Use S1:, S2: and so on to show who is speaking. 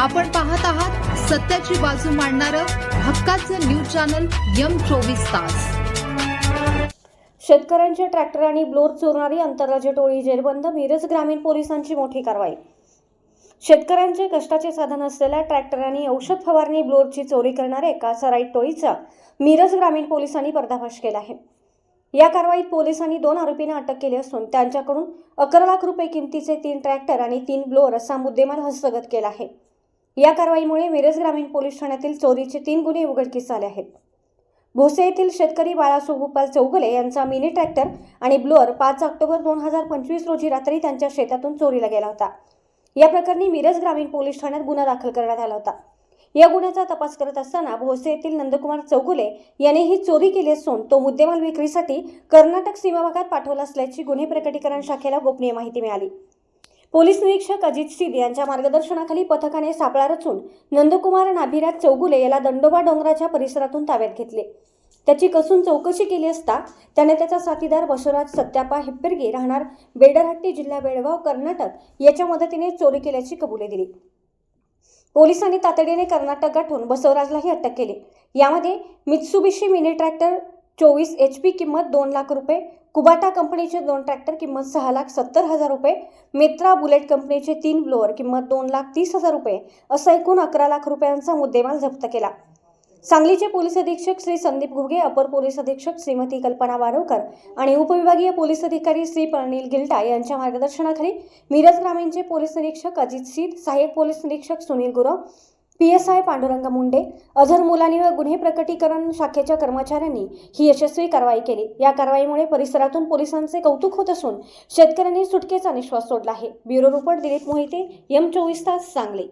S1: आपण पाहत आहात सत्याची बाजू मांडणारं हक्काचं न्यूज चॅनल यम चोवीस तास.
S2: शेतकऱ्यांचे ट्रॅक्टर आणि ब्लोअर चोरणारी आंतरराज्य टोळी जेरबंद मिरज ग्रामीण पोलिसांची मोठी कारवाई. शेतकऱ्यांचे कष्टाचे साधन असलेल्या ट्रॅक्टर आणि औषध फवारणी ब्लोअरची चोरी करणाऱ्या एका सराईट टोळीचा मिरज ग्रामीण पोलिसांनी पर्दाफाश केला आहे. या कारवाईत पोलिसांनी दोन आरोपींना अटक केली असून त्यांच्याकडून अकरा लाख रुपये किमतीचे तीन ट्रॅक्टर आणि तीन ब्लोअर असा मुद्देमाल हस्तगत केला आहे. या कारवाईमुळे मिरज ग्रामीण पोलीस ठाण्यातील चोरीचे तीन गुन्हे उघडकीस आले आहेत. भोसे येथील शेतकरी बाळा गोपाल चौगुले यांचा मिनी ट्रॅक्टर आणि ब्लोअर पाच ऑक्टोबर दोन हजार पंचवीस रोजी रात्री त्यांच्या शेतातून चोरीला गेला होता. या प्रकरणी मिरज ग्रामीण पोलीस ठाण्यात गुन्हा दाखल करण्यात आला होता. या गुन्ह्याचा तपास करत असताना भोसे येथील नंदकुमार चौगुले याने ही चोरी केली असून तो मुद्देमाल विक्रीसाठी कर्नाटक सीमा भागात पाठवला असल्याची गुन्हे प्रकटीकरण शाखेला गोपनीय माहिती मिळाली. पोलीस निरीक्षक अजित सिद यांच्या मार्गदर्शनाखाली पथकाने सापळा रचून नंदकुमार नाभिराज चौगुले याला दंडोबा डोंगराच्या परिसरातून ताब्यात घेतले. त्याची कसून चौकशी केली असता त्याने त्याचा साथीदार बसवराज सत्यापा हिप्पिरगी राहणार बेडरहट्टी जिल्हा बेळगाव कर्नाटक याच्या मदतीने चोरी केल्याची कबुली दिली. पोलिसांनी तातडीने कर्नाटक गाठून बसवराजलाही अटक केली. यामध्ये मित्सुबिशी मिनी ट्रॅक्टर चोवीस एच पी किंमत दोन लाख रुपये कुबाटा कंपनीचे दोन ट्रॅक्टर किंमत सहा लाख सत्तर हजार रुपये मित्रा बुलेट कंपनीचे तीन ब्लोअर किंमत दोन लाख तीस हजार रुपये असा एकूण अकरा लाख रुपयांचा मुद्देमाल जप्त केला. सांगलीचे पोलीस अधीक्षक श्री संदीप घुगे अपर पोलीस अधीक्षक श्रीमती कल्पना वारवकर आणि उपविभागीय पोलीस अधिकारी श्री प्रनिल गिल्टा यांच्या मार्गदर्शनाखाली मिरज ग्रामीणचे पोलीस निरीक्षक अजित सीद सहाय्यक पोलीस निरीक्षक Sunil Gurav p s i Pandurang Munde Azhar Mulani व गुन्हे प्रकटीकरण शाखेच्या कर्मचाऱ्यांनी ही यशस्वी कारवाई केली. या कारवाईमुळे परिसरातून पोलिसांचे कौतुक होत असून शेतकऱ्यांनी सुटकेचा निश्वास सोडला आहे. Bureau report Dilip Mohite m चोवीस तास सांगली.